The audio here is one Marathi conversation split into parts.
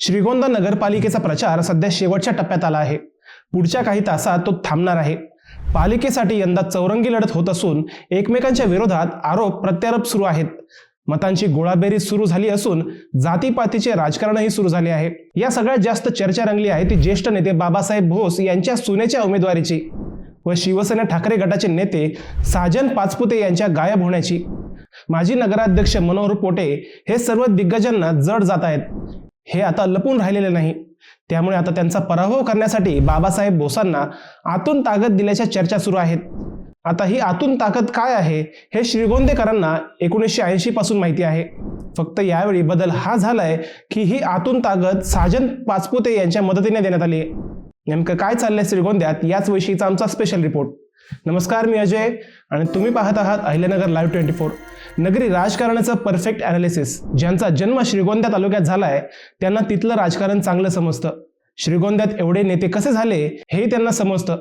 श्रीगोंदा नगरपालिकेचा प्रचार सध्या शेवटच्या टप्प्यात आला आहे. पुढच्या काही तासात तो थांबणार आहे. पालिकेसाठी यंदा चौरंगी लढत होत असून एकमेकांच्या विरोधात आरोप प्रत्यारोप सुरू आहेत. मतांची गोळाबेरीज सुरू झाली असून जातीपातीचे राजकारणही सुरू झाले आहे. या सगळ्यात जास्त चर्चा रंगली आहे ती ज्येष्ठ नेते बाबासाहेब भोस यांच्या सुनेच्या उमेदवारीची व शिवसेना ठाकरे गटाचे नेते साजन पाचपुते यांच्या गायब होण्याची. माजी नगराध्यक्ष मनोहर पोटे हे सर्व दिग्गजांना जड जात आहेत. हे आता लपून राहिलेले नाही. त्यामुळे आता त्यांचा पराभव करण्यासाठी बाबासाहेब बोसांना आतून ताकद दिल्याच्या चर्चा सुरू आहेत. आता ही आतून ताकद काय आहे हे श्रीगोंदेकरांना एकोणीसशे ऐंशी पासून माहिती आहे. फक्त यावेळी बदल हा झालाय की ही आतून ताकद साजन पाचपुते यांच्या मदतीने देण्यात आली आहे. नेमकं काय चाललंय श्रीगोंद्यात याच विषयीचा आमचा स्पेशल रिपोर्ट नमस्कार मी अजय आणि तुम्ही पाहत आहात अहिल्यानगर लाईव्ह ट्वेंटी फोर. नगरी राजकारणाचं परफेक्ट अनालिसिस ज्यांचा जन्म श्रीगोंद्या तालुक्यात झालाय त्यांना तिथलं राजकारण चांगलं समजतं. श्रीगोंद्यात एवढे नेते कसे झाले हे त्यांना समजतं.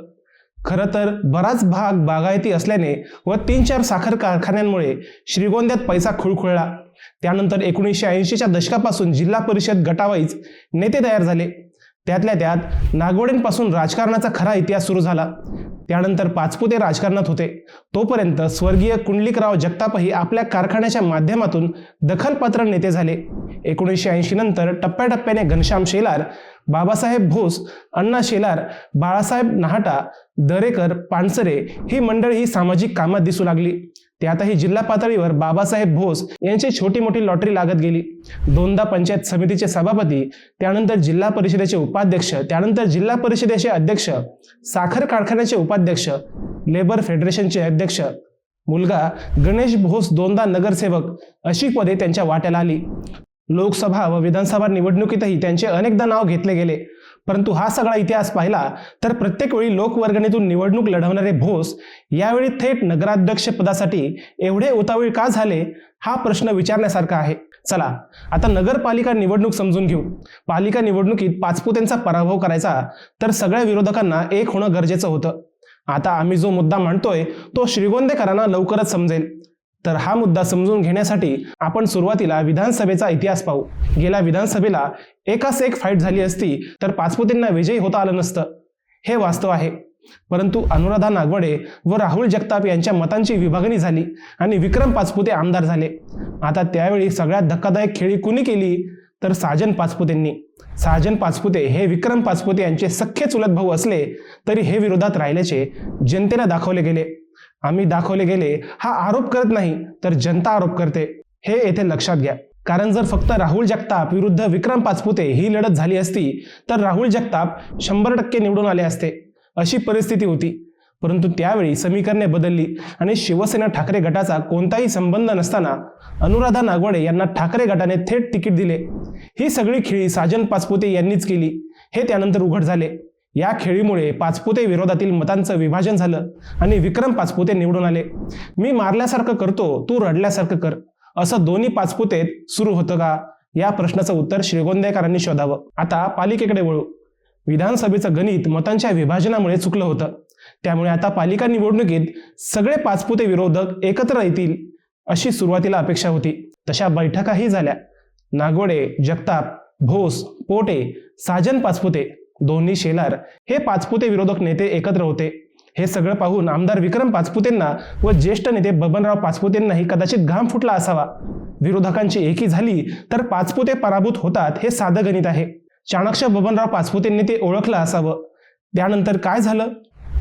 खरं तर बराच भाग बागायती असल्याने व तीन चार साखर कारखान्यांमुळे श्रीगोंद्यात पैसा खुळखुळला. त्यानंतर एकोणीसशे ऐंशीच्या दशकापासून जिल्हा परिषद गटावाईज नेते तयार झाले. त्यातल्या त्यात नागवडेंपासून राजकारणाचा खरा इतिहास सुरू झाला. त्यानंतर पाचपुते राजकारणात होते. तोपर्यंत स्वर्गीय कुंडलिकराव जगतापही आपल्या कारखान्याच्या माध्यमातून दखलपात्र नेते झाले. एकोणीसशे ऐंशी नंतर टप्प्याटप्प्याने घनश्याम शेलार बाबासाहेब भोस अण्णा शेलार बाळासाहेब नहाटा दरेकर पानसरे ही मंडळी ही सामाजिक कामात दिसू लागली. त्यातही जिल्हा पातळीवर बाबासाहेब भोस यांची छोटी मोठी लॉटरी लागत गेली. दोनदा पंचायत समितीचे सभापती त्यानंतर जिल्हा परिषदेचे उपाध्यक्ष त्यानंतर जिल्हा परिषदेचे अध्यक्ष साखर कारखान्याचे उपाध्यक्ष लेबर फेडरेशनचे अध्यक्ष. मुलगा गणेश भोस दोनदा नगरसेवक अशी पदे त्यांच्या वाट्याला आली. लोकसभा व विधानसभा निवडणुकीतही त्यांचे अनेकदा नाव घेतले गेले. परंतु हा सगळा इतिहास पाहिला तर प्रत्येक वेळी लोकवर्गणीतून निवडणूक लढवणारे भोस यावेळी थेट नगराध्यक्ष पदासाठी एवढे उतावीळ का झाले हा प्रश्न विचारण्यासारखा आहे. चला आता नगरपालिका निवडणूक समजून घेऊ. पालिका निवडणुकीत पाचपुतेंचा पराभव करायचा तर सगळ्या विरोधकांना एक होणं गरजेचं होतं. आता आम्ही जो मुद्दा मांडतोय तो श्रीगोंदेकरांना लवकरच समजेल. तर हा मुद्दा समजून घेण्यासाठी आपण सुरुवातीला विधानसभेचा इतिहास पाहू. गेल्या विधानसभेला एकास एक फाईट झाली असती तर पाचपुतेंना विजयी होता आलं नसतं. हे वास्तव आहे. परंतु अनुराधा नागवडे व राहुल जगताप यांच्या मतांची विभागणी झाली आणि विक्रम पाचपुते आमदार झाले. आता त्यावेळी सगळ्यात धक्कादायक खेळी कुणी केली? तर साजन पाचपुतेंनी. साजन पाचपुते हे विक्रम पाचपुते यांचे सख्खे चुलत भाऊ असले तरी हे विरोधात राहिल्याचे जनतेला दाखवले गेले. आम्ही दाखवले गेले हा आरोप करत नाही तर जनता आरोप करते. हे येथे लक्षात घ्या. कारण जर फक्त राहुल जगताप विरुद्ध विक्रम पाचपुते ही लढत झाली असती तर राहुल जगताप शंभर टक्के निवडून आले असते अशी परिस्थिती होती. परंतु त्यावेळी समीकरणे बदलली आणि शिवसेना ठाकरे गटाचा कोणताही संबंध नसताना अनुराधा नागवडे यांना ठाकरे गटाने थेट तिकीट दिले. ही सगळी खेळी साजन पाचपुते यांनीच केली. हे त्यानंतर उघड झाले. या खेळीमुळे पाचपुते विरोधातील मतांचं विभाजन झालं आणि विक्रम पाचपुते निवडून आले. मी मारल्यासारखं करतो तू रडल्यासारखं कर. असं दोन्ही पाचपुतेत सुरू होतं का? या प्रश्नाचं उत्तर श्रीगोंदेकरांनी शोधावं. आता पालिकेकडे वळू. विधानसभेचं गणित मतांच्या विभाजनामुळे चुकलं होतं. त्यामुळे आता पालिका निवडणुकीत सगळे पाचपुते विरोधक एकत्र येतील अशी सुरुवातीला अपेक्षा होती. तशा बैठकाही झाल्या. नागवडे जगताप भोस पोटे साजन पाचपुते दोन्ही शेलार हे पाचपुते विरोधक नेते एकत्र होते. हे सगळं पाहून आमदार विक्रम पाचपुतेंना व ज्येष्ठ नेते बबनराव पाचपुतेंनाही कदाचित घाम फुटला असावा. विरोधकांची एकी झाली तर पाचपुते पराभूत होतात हे साधं गणित आहे. चाणक्य बबनराव पाचपुतेंनी ते ओळखलं असावं. त्यानंतर काय झालं?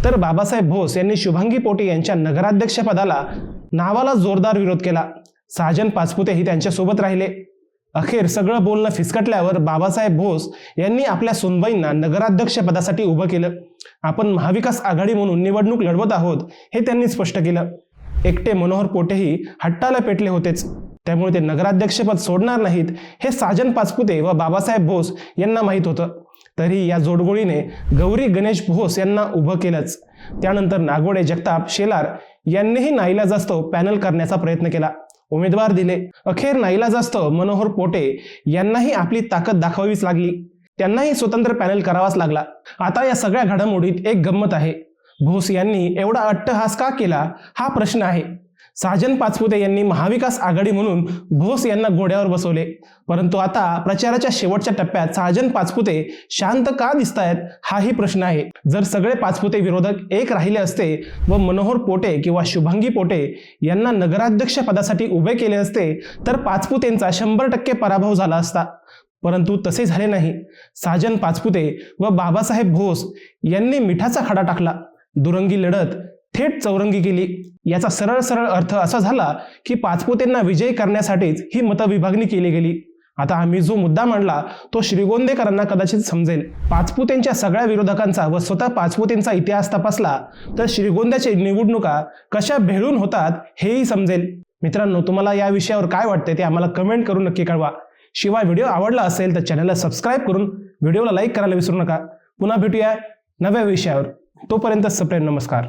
तर बाबासाहेब भोस यांनी शुभांगी पोटे यांच्या नगराध्यक्षपदाला नावाला जोरदार विरोध केला. साजन पाचपुतेही त्यांच्यासोबत राहिले. अखेर सगळं बोलणं फिसकटल्यावर बाबासाहेब बोस यांनी आपल्या सोनबाईंना नगराध्यक्ष पदासाठी उभं केलं. आपण महाविकास आघाडी म्हणून निवडणूक लढवत आहोत हे त्यांनी स्पष्ट केलं. एकटे मनोहर पोटेही हट्टाला पेटले होतेच. त्यामुळे ते नगराध्यक्षपद सोडणार नाहीत हे साजन पाचपुते व बाबासाहेब बोस यांना माहीत होतं. तरी या जोडगोळीने गौरी गणेश भोस यांना उभं केलंच. त्यानंतर नागोडे जगताप शेलार यांनीही नाईलाजास्तव पॅनल करण्याचा प्रयत्न केला. उमेदवार दिले. अखेर नाईलाजास्त मनोहर पोटे यांनाही आपली ताकद दाखवावीच लागली. त्यांनाही स्वतंत्र पॅनल करावाच लागला. आता या सगळ्या घडामोडीत एक गंमत आहे. भोस यांनी एवढा अट्टहास का केला? हा प्रश्न आहे. साजन पाचपुते यांनी महाविकास आघाडी म्हणून घोष यांना घोड्यावर बसवले. परंतु आता प्रचाराच्या शेवटच्या टप्प्यात साजन पाचपुते शांत का दिसत आहेत हाही प्रश्न आहे. जर सगळे पाचपुते विरोधक एक राहिले असते व मनोहर पोटे किंवा शुभांगी पोटे यांना नगराध्यक्ष पदासाठी उभे केले असते तर पाचपुतेंचा शंभर टक्के पराभव झाला असता. परंतु तसे झाले नाही. साजन पाचपुते व बाबासाहेब भोस यांनी मिठाचा खडा टाकला. दुरंगी लढत थेट चौरंगी केली. याचा सरळ सरळ अर्थ असा झाला की पाचपुतेंना विजयी करण्यासाठीच ही मतविभागणी केली गेली. आता आम्ही जो मुद्दा मांडला तो श्रीगोंदेकरांना कदाचित समजेल. पाचपुतेंच्या सगळ्या विरोधकांचा व स्वतः पाचपुतेंचा इतिहास तपासला तर श्रीगोंद्याचे निवडणुका कशा भेळून होतात हेही समजेल. मित्रांनो तुम्हाला या विषयावर काय वाटते ते आम्हाला कमेंट करून नक्की कळवा. शिवाय व्हिडिओ आवडला असेल तर चॅनलला सबस्क्राईब करून व्हिडिओला लाईक करायला विसरू नका. पुन्हा भेटूया नव्या विषयावर. तोपर्यंत सप्रेम नमस्कार.